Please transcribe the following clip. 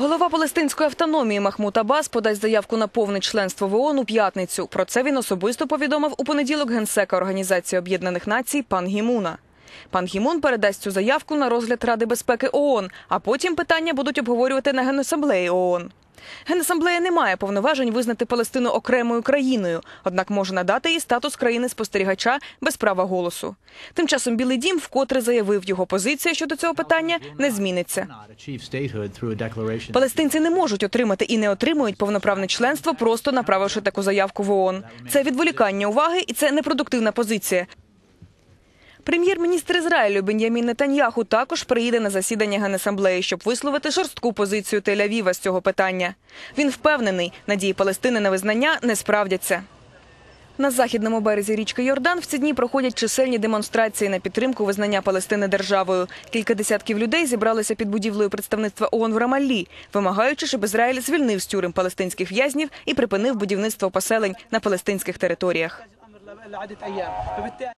Голова палестинської автономії Махмут Аббас подасть заявку на повне членство в ООН у п'ятницю. Про це він особисто повідомив у понеділок генсека Організації Об'єднаних Націй пан Гімуна. Пан Гімун передасть цю заявку на розгляд Ради безпеки ООН, а потім питання будуть обговорювати на Генасамблеї ООН. Генасамблея не має повноважень визнати Палестину окремою країною, однак може надати їй статус країни-спостерігача без права голосу. Тим часом Білий Дім вкотре заявив, його позиція щодо цього питання не зміниться. Палестинці не можуть отримати і не отримують повноправне членство, просто направивши таку заявку в ООН. Це відволікання уваги і це непродуктивна позиція. Прем'єр-міністр Ізраїлю Бен'ямін Нетаньяху також приїде на засідання Генасамблеї, щоб висловити жорстку позицію Тель-Авіва з цього питання. Він впевнений, надії Палестини на визнання не справдяться. На західному березі річки Йордан в ці дні проходять чисельні демонстрації на підтримку визнання Палестини державою. Кілька десятків людей зібралися під будівлею представництва ООН в Рамаллі, вимагаючи, щоб Ізраїль звільнив з тюрем палестинських в'язнів і припинив будівництво поселень на палестинських територіях.